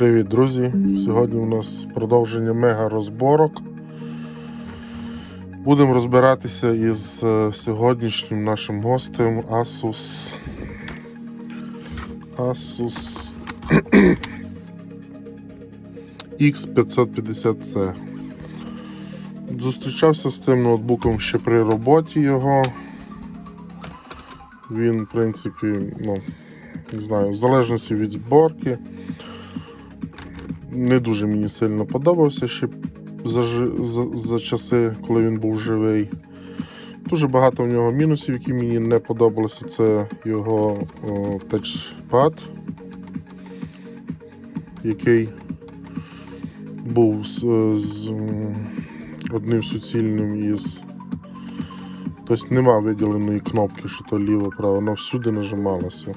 Привіт, друзі! Сьогодні у нас продовження мега розборок. Будемо розбиратися із е, сьогоднішнім нашим гостем Asus Asus X550C. Зустрічався з цим ноутбуком ще при роботі його. Він, в принципі, ну, не знаю, в залежності від зборки. Не дуже мені сильно подобався ще за, за, за часи, коли він був живий. Дуже багато в нього мінусів, які мені не подобалися. Це його о, тачпад, який був з, з одним суцільним із. Тобто нема виділеної кнопки, що то ліво-право, воно всюди нажималося.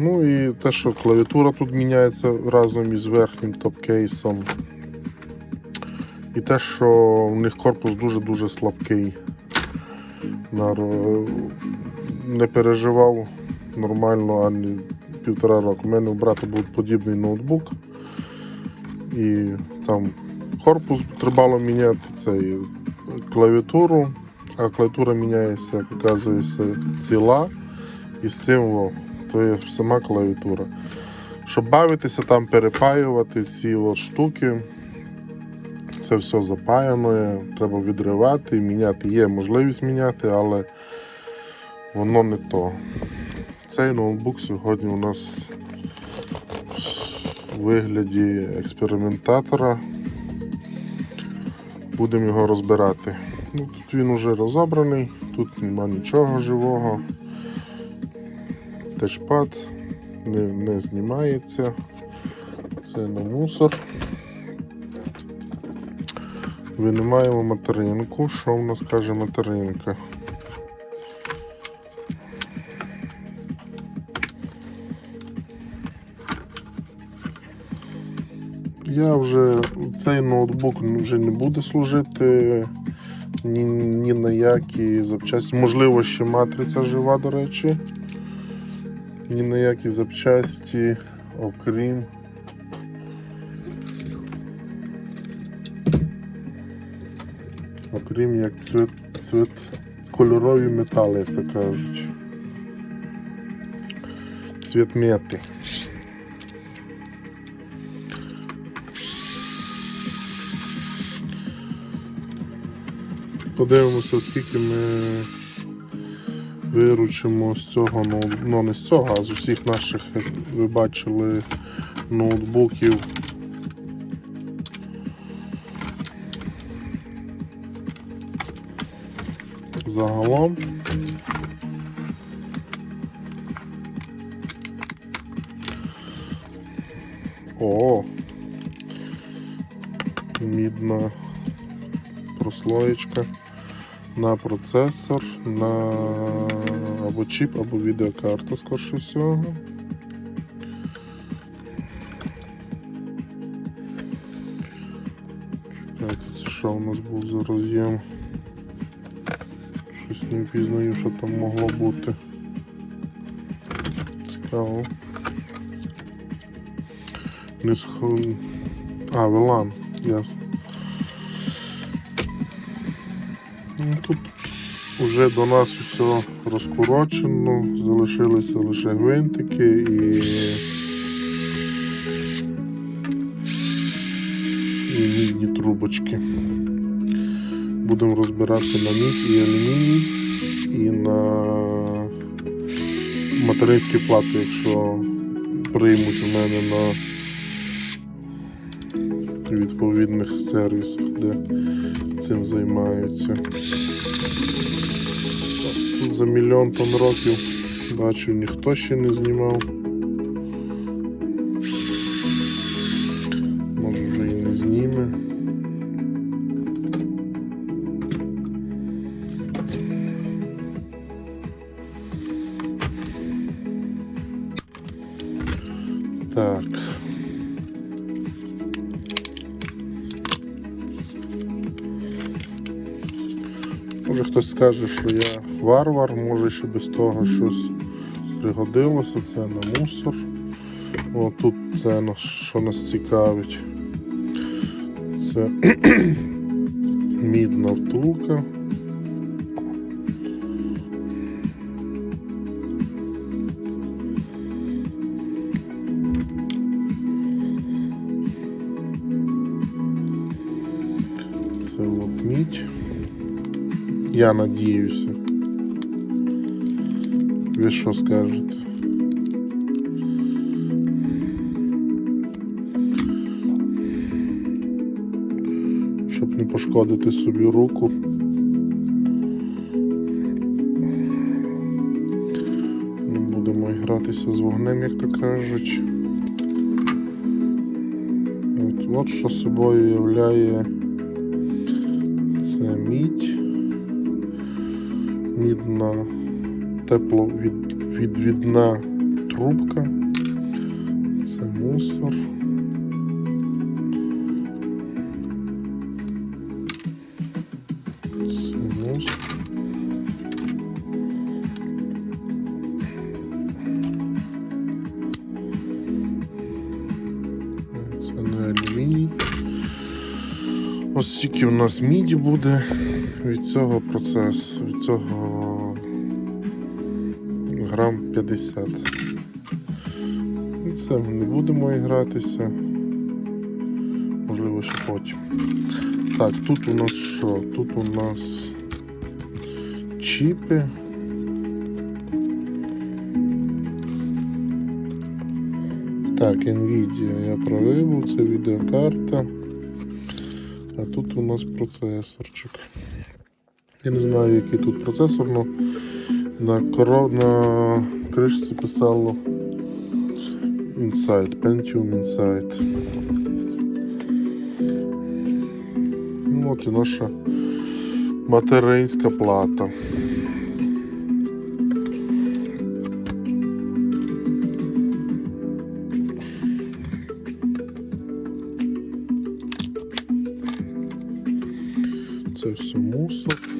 Ну і те, що клавіатура тут міняється разом із верхнім топ-кейсом. І те, що в них корпус дуже-дуже слабкий. Не переживав нормально ані півтора року. У мене у брата був подібний ноутбук. І там корпус треба міняти цей клавіатуру, а клавіатура міняється, показується ціла. І з цим то є сама клавіатура. Щоб бавитися там, перепаювати ці от штуки, це все запаяно, треба відривати, міняти. Є можливість міняти, але воно не то. Цей ноутбук сьогодні у нас в вигляді експериментатора. Будемо його розбирати. Ну, Тут він вже розібраний, тут нема нічого живого. Тачпад не, не знімається. Це на мусор. Винімаємо материнку. Що в нас каже материнка? Я вже цей ноутбук вже не буде служити ні, ні на які запчасті. Можливо, ще матриця жива, до речі. Ні на які запчасті, окрім. Окрім як цвіт, цвіт кольорові метали, як то кажуть. Цвіт мети. Подивимося, скільки ми виручимо з цього, ноут- ну не з цього, а з усіх наших, як ви бачили, ноутбуків. Загалом. О! Мідна прослоєчка на процесор, на або чіп, або відеокарта, скорше всього. Чекайте, це що у нас був за роз'єм? Щось не впізнаю, що там могло бути. Цікаво. Не сх... А, VLAN, ясно. Ну, Тут вже до нас все розкорочено, залишилися лише гвинтики і, і мідні трубочки. Будемо розбирати на мідь і алюміній і на материнські плати, якщо приймуть у мене на відповідних сервісах, де цим займаються. За мільйон тонн років бачу, ніхто ще не знімав. Може хтось скаже, що я варвар, може ще без того щось пригодилося, це на мусор. О, тут це що нас цікавить. Це мідна втулка. Я надіюся. Ви що скажете? Щоб не пошкодити собі руку. Не будемо гратися з вогнем, як то кажуть. От, от що собою являє Мідна тепловідвідна трубка. Це мусор. Це мусор. Це не алюміній. Ось стільки в нас міді буде від цього процесу, від цього грам 50. І це ми не будемо гратися. Можливо, ще потім. Так, тут у нас що? Тут у нас чіпи. Так, Nvidia я провибув, це відеокарта. А тут у нас процесорчик. Я не знаю, який тут процесор, але на, коро... на кришці писало Insight, Pentium Insight. Ну от і наша материнська плата. Це все мусор.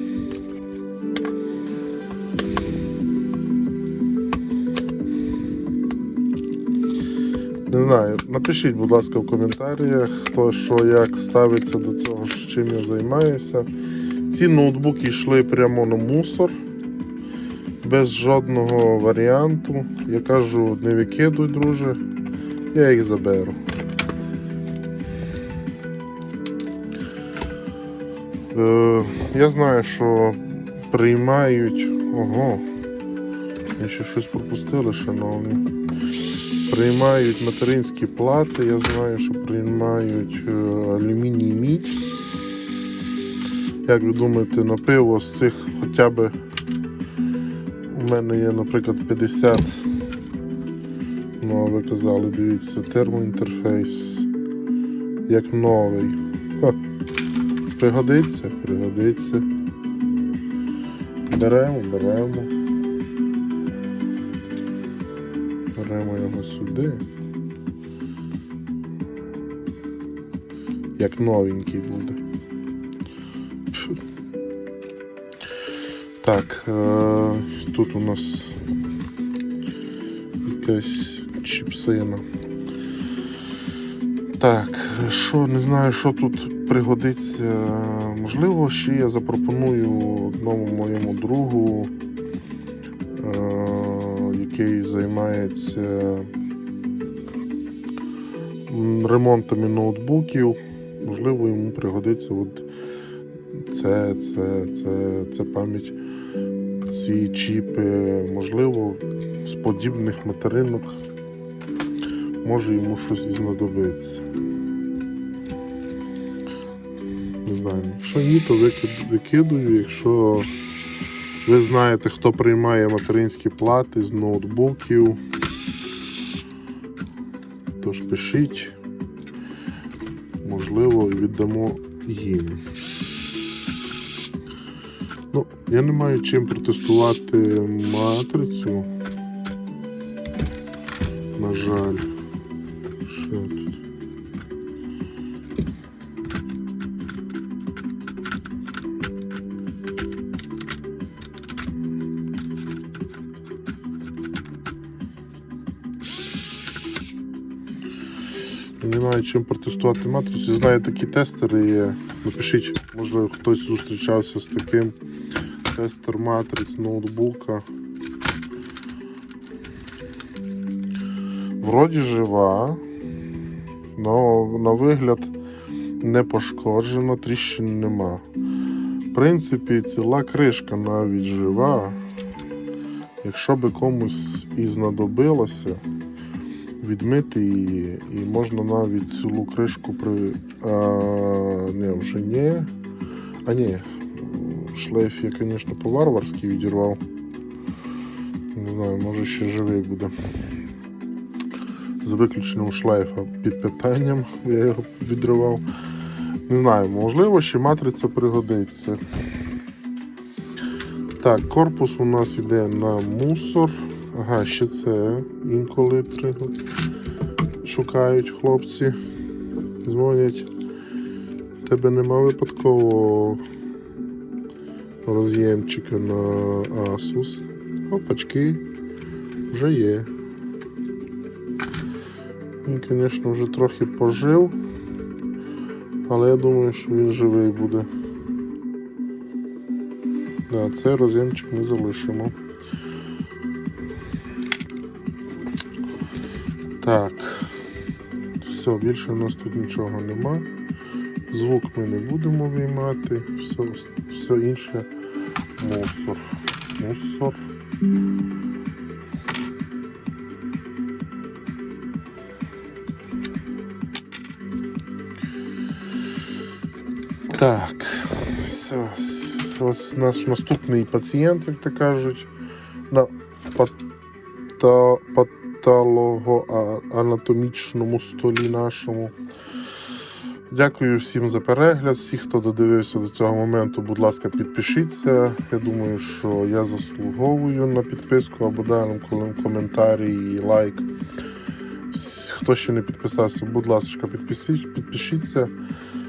Знаю, напишіть, будь ласка, в коментарях, хто що як ставиться до цього, чим я займаюся. Ці ноутбуки йшли прямо на мусор, без жодного варіанту. Я кажу, не викидуй, друже, я їх заберу. Е, я знаю, що приймають. Ого, я ще щось пропустили, шановні. Приймають материнські плати, я знаю, що приймають е, алюміній мідь. Як ви думаєте, на пиво з цих хоча б у мене є, наприклад, 50. Ну, а ви казали, дивіться, термоінтерфейс як новий. Пригодиться, пригодиться. Беремо, беремо. Беремо його сюди. Як новенький буде. Так, е- тут у нас якась чіпсина. Так, що не знаю, що тут пригодиться. Можливо, ще я запропоную одному моєму другу, е, який займається ремонтами ноутбуків. Можливо, йому пригодиться от це, це, це, це пам'ять. Ці чіпи, можливо, з подібних материнок може йому щось і знадобиться. Не знаю. Якщо ні, то викид- викидую. Якщо ви знаєте, хто приймає материнські плати з ноутбуків, то ж пишіть. Можливо, віддамо їм. Ну, я не маю чим протестувати матрицю. На жаль. Що Знаю, чим протестувати матрицю. Знаю, такі тестери є. Напишіть, можливо, хтось зустрічався з таким. Тестер матриць ноутбука. Вроді жива, але на вигляд не пошкоджена, тріщин нема. В принципі, ціла кришка навіть жива. Якщо би комусь і знадобилося відмити її, і можна навіть цілу кришку при. А, не, вже ні. А ні, шлейф я, звісно, по-варварськи відірвав. Не знаю, може ще живий буде. З виключенням шлейфа під питанням я його відривав. Не знаю, можливо, ще матриця пригодиться. Так, корпус у нас йде на мусор. Ага, ще це інколи шукають хлопці. Дзвонять. Тебе нема випадково роз'ємчика на Asus. Опачки. Вже є. Він, звісно, вже трохи пожив, але я думаю, що він живий буде. Да, цей роз'ємчик ми залишимо. Так. Все, більше у нас тут нічого нема. Звук ми не будемо виймати, все, все інше мусор. Мусор. Так, все. Ось наш наступний пацієнт, як то кажуть, на пата, патологоанатомічному столі нашому. Дякую всім за перегляд. Всі, хто додивився до цього моменту, будь ласка, підпишіться. Я думаю, що я заслуговую на підписку або даним коментарі лайк. Хто ще не підписався, будь ласка, підпишіться.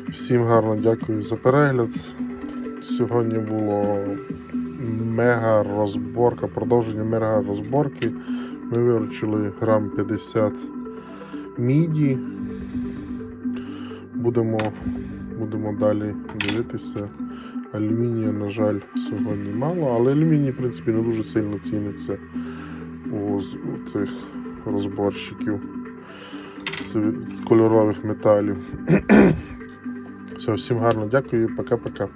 Всім гарно дякую за перегляд. Сьогодні було мега розборка, продовження мега розборки. Ми виручили грам 50 міді. Будемо, будемо далі дивитися. Алюмінію, на жаль, сьогодні мало, але алюміній, в принципі, не дуже сильно ціниться у, у тих розборщиків кольорових металів. Все, всім гарно дякую, пока-пока.